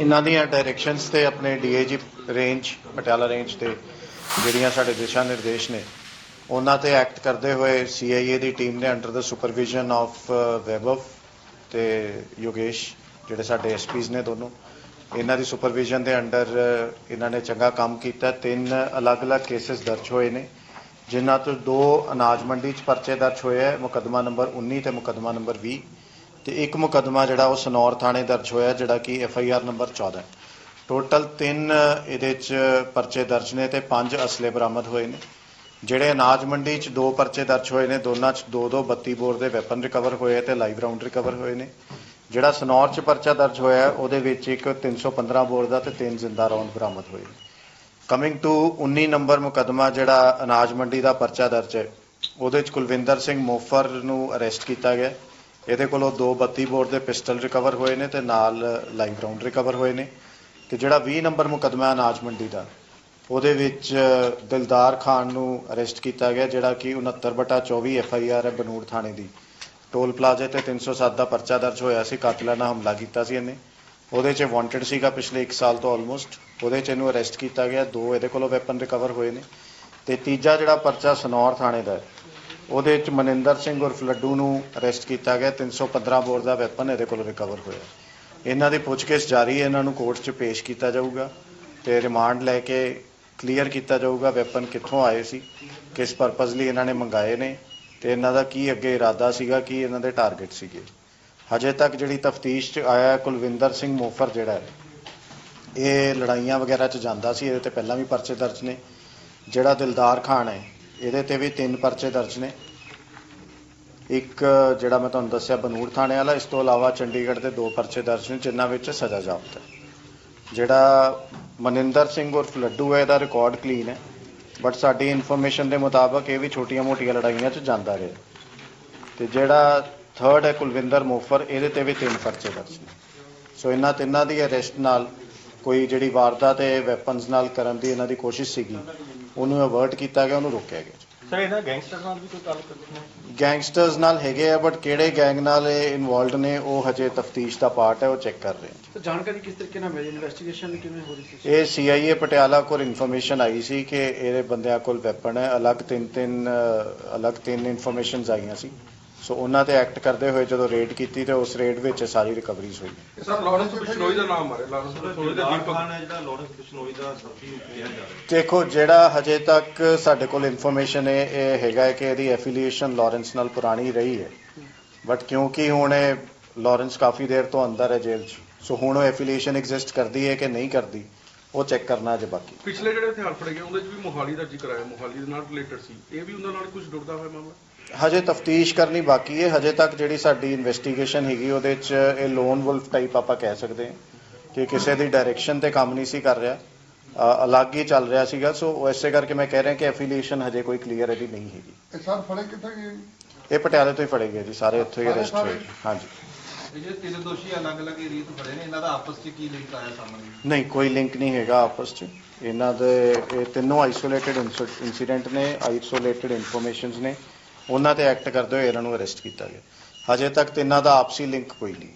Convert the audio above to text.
ਇਹਨਾਂ ਦੀਆਂ ਡਾਇਰੈਕਸ਼ਨਸ ਤੇ ਆਪਣੇ ਡੀਏਜੀ ਰੇਂਜ ਪਟਿਆਲਾ ਰੇਂਜ ਤੇ ਜਿਹੜੀਆਂ ਸਾਡੇ ਦਿਸ਼ਾ ਨਿਰਦੇਸ਼ ਨੇ, ਉਹਨਾਂ ਤੇ ਐਕਟ ਕਰਦੇ ਹੋਏ ਸੀਆਈਏ ਦੀ ਟੀਮ ਨੇ ਅੰਡਰ ਦਾ ਸੁਪਰਵਿਜ਼ਨ ਆਫ ਵੈਬਵ ਤੇ ਯੋਗੇਸ਼ ਜਿਹੜੇ ਸਾਡੇ ਐਸਪੀਜ਼ ਨੇ ਦੋਨੋਂ, ਇਹਨਾਂ ਦੀ ਸੁਪਰਵਿਜ਼ਨ ਦੇ ਅੰਡਰ ਇਹਨਾਂ ਨੇ ਚੰਗਾ ਕੰਮ ਕੀਤਾ। ਤਿੰਨ ਅਲੱਗ-ਅਲੱਗ ਕੇਸਸ ਦਰਜ ਹੋਏ ਨੇ, ਜਿਨ੍ਹਾਂ ਤੋਂ ਦੋ ਅਨਾਜ ਮੰਡੀ 'ਚ ਪਰਚੇ ਦਰਜ ਹੋਏ ਹੈ ਮੁਕੱਦਮਾ ਨੰਬਰ 19 ਤੇ ਮੁਕੱਦਮਾ ਨੰਬਰ 20 ਤੇ ਇੱਕ ਮੁਕੱਦਮਾ ਜਿਹੜਾ ਉਹ ਸਨੌਰ ਥਾਣੇ ਦਰਜ ਹੋਇਆ, ਜਿਹੜਾ ਕਿ F I R number 14 total ਤਿੰਨ ਇਹਦੇ 'ਚ ਪਰਚੇ ਦਰਜ ਨੇ ਤੇ ਪੰਜ ਅਸਲੇ ਬਰਾਮਦ ਹੋਏ ਨੇ। ਜਿਹੜੇ ਅਨਾਜ ਮੰਡੀ 'ਚ ਦੋ ਪਰਚੇ ਦਰਜ ਹੋਏ ਨੇ, ਦੋਨਾਂ 'ਚ ਦੋ ਦੋ 32 ਬੋਰ ਦੇ ਵੈਪਨ ਰਿਕਵਰ ਹੋਏ ਤੇ ਲਾਈਵ ਰਾਉਂਡ ਰਿਕਵਰ ਹੋਏ ਨੇ। ਜਿਹੜਾ ਸਨੌਰ 'ਚ ਪਰਚਾ ਦਰਜ ਹੋਇਆ, ਉਹਦੇ ਵਿੱਚ ਇੱਕ 315 ਬੋਰ ਦਾ ਤੇ ਤਿੰਨ ਜ਼ਿੰਦਾ ਰੌਂਦ ਬਰਾਮਦ ਹੋਏ ਕਮਿੰਗ ਟੂ 19 ਨੰਬਰ ਮੁਕੱਦਮਾ ਜਿਹੜਾ ਅਨਾਜ ਮੰਡੀ ਦਾ ਪਰਚਾ ਦਰਜ ਹੈ, ਉਹਦੇ 'ਚ ਕੁਲਵਿੰਦਰ ਸਿੰਘ ਮੋਫਰ ਨੂੰ ਅਰੈਸਟ ਕੀਤਾ ਗਿਆ। ਇਹਦੇ ਕੋਲੋਂ ਦੋ 32 ਬੋਰ ਦੇ ਪਿਸਟਲ ਰਿਕਵਰ ਹੋਏ ਨੇ ਤੇ ਨਾਲ ਲਾਈਵ ਰਾਉਂਡ ਰਿਕਵਰ ਹੋਏ ਨੇ। ਤੇ ਜਿਹੜਾ 20 ਨੰਬਰ ਮੁਕੱਦਮਾ ਅਨਾਜ ਮੰਡੀ ਦਾ, ਉਹਦੇ ਵਿੱਚ ਦਿਲਦਾਰ ਖਾਨ ਨੂੰ ਅਰੈਸਟ ਕੀਤਾ ਗਿਆ, ਜਿਹੜਾ ਕਿ 69 ਬਟਾ 24 ਐਫ ਆਈ ਆਰ ਹੈ ਬਨੂੜ ਥਾਣੇ ਦੀ। ਟੋਲ ਪਲਾਜ਼ੇ ਤੇ 307 ਦਾ ਪਰਚਾ ਦਰਜ ਹੋਇਆ ਸੀ ਕਾਤਲਾਨਾ ਹਮਲਾ ਕੀਤਾ ਸੀ ਇਹਨੇ। ਉਹਦੇ 'ਚ ਵਾਂਟਡ ਸੀਗਾ ਪਿਛਲੇ 1 ਸਾਲ ਤੋਂ ਆਲਮੋਸਟ ਉਹਦੇ 'ਚ ਇਹਨੂੰ ਅਰੈਸਟ ਕੀਤਾ ਗਿਆ, ਦੋ ਇਹਦੇ ਕੋਲੋਂ ਵੈਪਨ ਰਿਕਵਰ ਹੋਏ ਨੇ। ਤੇ ਤੀਜਾ ਜਿਹੜਾ ਪਰਚਾ ਸਨੌਰ ਥਾਣੇ ਦਾ ਹੈ ਉਹਦੇ 'ਚ ਮਨਿੰਦਰ ਸਿੰਘ ਉਰਫ ਲੱਡੂ ਨੂੰ ਅਰੈਸਟ ਕੀਤਾ ਗਿਆ। 315 ਬੋਰ ਦਾ ਵੈਪਨ ਇਹਦੇ ਕੋਲ ਰਿਕਵਰ ਹੋਇਆ। ਇਹਨਾਂ ਦੀ ਪੁੱਛਗਿੱਛ ਜਾਰੀ ਹੈ। ਇਹਨਾਂ ਨੂੰ ਕੋਰਟ 'ਚ ਪੇਸ਼ ਕੀਤਾ ਜਾਊਗਾ ਤੇ ਰਿਮਾਂਡ ਲੈ ਕੇ ਕਲੀਅਰ ਕੀਤਾ ਜਾਊਗਾ ਵੈਪਨ ਕਿੱਥੋਂ ਆਏ ਸੀ, ਕਿਸ ਪਰਪਸ ਲਈ ਇਹਨਾਂ ਨੇ ਮੰਗਾਏ ਨੇ ਤੇ ਇਹਨਾਂ ਦਾ ਕੀ ਅੱਗੇ ਇਰਾਦਾ ਸੀਗਾ, ਕੀ ਇਹਨਾਂ ਦੇ ਟਾਰਗੇਟ ਸੀਗੇ। ਹਜੇ ਤੱਕ ਜਿਹੜੀ ਤਫਤੀਸ਼ 'ਚ ਆਇਆ ਕੁਲਵਿੰਦਰ ਸਿੰਘ ਮੋਫਰ ਜਿਹੜਾ ਹੈ, ਇਹ ਲੜਾਈਆਂ ਵਗੈਰਾ 'ਚ ਜਾਂਦਾ ਸੀ। ਇਹਦੇ ਤੇ ਪਹਿਲਾਂ ਵੀ ਪਰਚੇ ਦਰਜ ਨੇ। ਜਿਹੜਾ ਦਿਲਦਾਰ ਖਾਨ ਹੈ ਇਹਦੇ ਤੇ ਵੀ ਤਿੰਨ ਪਰਚੇ ਦਰਜ ਨੇ। ਇੱਕ ਜਿਹੜਾ ਮੈਂ ਤੁਹਾਨੂੰ ਦੱਸਿਆ ਬਨੂੜ ਥਾਣੇ ਵਾਲਾ, ਇਸ ਤੋਂ ਇਲਾਵਾ ਚੰਡੀਗੜ੍ਹ ਦੇ ਦੋ ਪਰਚੇ ਦਰਜ ਨੇ, ਜਿਨ੍ਹਾਂ ਵਿੱਚ ਸਜ਼ਾ ਜਾਪਤ ਹੈ। ਜਿਹੜਾ ਮਨਿੰਦਰ ਸਿੰਘ ਉਰਫ ਲੱਡੂ ਹੈ, ਇਹਦਾ ਰਿਕਾਰਡ ਕਲੀਨ ਹੈ। ਬਟ ਸਾਡੀ ਇਨਫੋਰਮੇਸ਼ਨ ਦੇ ਮੁਤਾਬਕ ਇਹ ਵੀ ਛੋਟੀਆਂ-ਮੋਟੀਆਂ ਲੜਾਈਆਂ 'ਚ ਜਾਂਦਾ ਰਿਹਾ। ਤੇ ਜਿਹੜਾ ਥਰਡ ਹੈ ਕੁਲਵਿੰਦਰ ਮੋਫਰ, ਇਹਦੇ ਤੇ ਵੀ ਤਿੰਨ ਪਰਚੇ ਦਰਜ ਨੇ। ਸੋ ਇਹਨਾਂ ਤਿੰਨਾਂ ਦੀ ਅਰੈਸਟ ਨਾਲ ਕੋਈ ਜਿਹੜੀ ਵਾਰਦਾਤ ਹੈ ਵੈਪਨਸ ਨਾਲ ਕਰਨ ਦੀ ਇਹਨਾਂ ਦੀ ਕੋਸ਼ਿਸ਼ ਸੀਗੀ। ਉਹਨੂੰ ਅਵਰਟ ਕੀਤਾ ਗਿਆ ਉਹਨੂੰ ਰੋਕਿਆ ਗਿਆ। ਸਰ ਇਹਨਾਂ ਗੈਂਗਸਟਰ ਨਾਲ ਵੀ ਕੋਈ ਤਾਲੁਕ ਹੈ? ਗੈਂਗਸਟਰਸ ਨਾਲ ਹੈਗੇ ਆ ਬਟ ਕਿਹੜੇ ਗੈਂਗ ਨਾਲ ਇਹ ਇਨਵੋਲਡ ਨੇ ਉਹ ਹਜੇ ਤਫਤੀਸ਼ ਦਾ ਪਾਰਟ ਹੈ ਉਹ ਚੈੱਕ ਕਰ ਰਹੇ ਹਾਂ ਤਾਂ ਜਾਣਕਾਰੀ ਕਿਸ ਤਰੀਕੇ ਨਾਲ ਮਿਲੀ? ਇਨਵੈਸਟੀਗੇਸ਼ਨ ਕਿਵੇਂ ਹੋ ਰਹੀ ਸੀ? ਇਹ ਸੀਆਈਏ ਪਟਿਆਲਾ ਕੋਲ ਇਨਫੋਰਮੇਸ਼ਨ ਆਈ ਸੀ ਕਿ ਇਹਦੇ ਬੰਦਿਆਂ ਕੋਲ ਵੈਪਨ ਹੈ ਅਲੱਗ ਤਿੰਨ ਤਿੰਨ ਅਲੱਗ ਤਿੰਨ ਇਨਫੋਰਮੇਸ਼ਨਸ ਆਈਆਂ ਸੀ। ਸੋ ਉਹਨਾਂ ਤੇ ਐਕਟ ਕਰਦੇ ਹੋਏ ਜਦੋਂ ਰੇਡ ਕੀਤੀ ਤੇ ਉਸ ਰੇਡ ਵਿੱਚ ਸਾਰੀ ਰਿਕਵਰੀਜ਼ ਹੋਈ। ਸਰ ਲਾਰੈਂਸ ਬਿਸ਼ਨੋਈ ਦਾ ਨਾਮ ਮਾਰੇ ਲਾਰੈਂਸ ਬਿਸ਼ਨੋਈ ਦੇ ਦੀਪਕ। ਖਾਨ ਹੈ ਜਿਹੜਾ ਲਾਰੈਂਸ ਬਿਸ਼ਨੋਈ ਦਾ ਸਾਥੀ ਕਿਹਾ ਜਾ ਰਿਹਾ। ਦੇਖੋ ਜਿਹੜਾ ਹਜੇ ਤੱਕ ਸਾਡੇ ਕੋਲ ਇਨਫੋਰਮੇਸ਼ਨ ਹੈ ਇਹ ਹੈਗਾ ਹੈ ਕਿ ਇਹਦੀ ਐਫੀਲੀਏਸ਼ਨ ਲਾਰੈਂਸ ਨਾਲ ਪੁਰਾਣੀ ਰਹੀ ਹੈ। ਬਟ ਕਿਉਂਕਿ ਹੁਣ ਇਹ ਲਾਰੈਂਸ ਕਾਫੀ ਦੇਰ ਤੋਂ ਅੰਦਰ ਹੈ ਜੇਲ੍ਹ 'ਚ ਸੋ ਹੁਣ ਉਹ ਐਫੀਲੀਏਸ਼ਨ ਐਗਜ਼ਿਸਟ ਕਰਦੀ ਹੈ ਕਿ ਨਹੀਂ ਕਰਦੀ ਉਹ ਚੈੱਕ ਕਰਨਾ ਅਜੇ ਬਾਕੀ। ਪਿਛਲੇ ਜਿਹੜੇ ਹਥਿਆਰ ਫੜੇ ਗਏ ਉਹਦੇ ਚ ਵੀ ਮੋਹਾਲੀ ਦਾ ਜ਼ਿਕਰ ਆਇਆ ਮੋਹਾਲੀ ਦੇ ਨਾਲ ਰਿਲੇਟਡ ਸੀ। ਇਹ ਵੀ ਉਹਨਾਂ ਨਾਲ ਕੁਝ ਜੁੜਦਾ ਹੋਇਆ ਮਾਮਲਾ? ਹਜੇ ਤਫਤੀਸ਼ ਕਰਨੀ ਬਾਕੀ ਹੈ। ਹਜੇ ਤੱਕ ਜਿਹੜੀ ਸਾਡੀ ਇਨਵੈਸਟੀਗੇਸ਼ਨ ਹੈਗੀ ਉਹਦੇ 'ਚ ਇਹ ਲੋਨ ਵੁਲਫ ਟਾਈਪ ਆਪਾਂ ਕਹਿ ਸਕਦੇ ਹਾਂ ਕਿ ਕਿਸੇ ਦੀ ਡਾਇਰੈਕਸ਼ਨ ਤੇ ਕੰਮ ਨਹੀਂ ਸੀ ਕਰ ਰਿਹਾ। ਅ, ਅਲੱਗ ਹੀ ਚੱਲ ਰਿਹਾ ਸੀਗਾ। ਸੋ ਉਹ ਇਸੇ ਕਰਕੇ ਮੈਂ ਕਹਿ ਰਿਹਾ ਕਿ ਐਫੀਲੀਏਸ਼ਨ ਹਜੇ ਕੋਈ ਕਲੀਅਰ ਇਹਦੀ ਨਹੀਂ ਹੈਗੀ। ਇਹ ਸਰ ਫੜੇ ਕਿੱਥੇ ਗਏ? ਇਹ ਪਟਿਆਲੇ ਤੋਂ ਹੀ ਫੜੇ ਗਏ ਜੀ। ਸਾਰੇ ਇੱਥੋਂ ਹੀ ਅਰੈਸਟ ਹੋਏ ਹਾਂਜੀ। ਜਿਹੜੇ ਤਿੰਨ ਦੋਸ਼ੀ ਅਲੱਗ-ਅਲੱਗ ਏਰੀਆ ਤੋਂ ਫੜੇ ਨੇ ਇਹਨਾਂ ਦਾ ਆਪਸ 'ਚ ਕੀ ਲਿੰਕ ਆਇਆ ਸਾਹਮਣੇ? ਨਹੀਂ ਕੋਈ ਲਿੰਕ ਨਹੀਂ ਹੈਗਾ ਆਪਸ 'ਚ। ਇਹਨਾਂ ਦੇ ਇਹ ਤਿੰਨੋਂ ਆਈਸੋਲੇਟਿਡ ਇਨਸੀਡੈਂਟ ਨੇ ਆਈਸੋਲੇਟਿਡ ਇਨਫੋਰਮੇਸ਼ਨਸ ਨੇ। ਉਹਨਾਂ ਤੇ ਐਕਟ ਕਰਦੇ ਹੋਏ ਇਹਨਾਂ ਨੂੰ ਅਰੈਸਟ ਕੀਤਾ ਗਿਆ। ਹਜੇ ਤੱਕ ਤਿੰਨਾਂ ਦਾ ਆਪਸੀ ਲਿੰਕ ਕੋਈ ਨਹੀਂ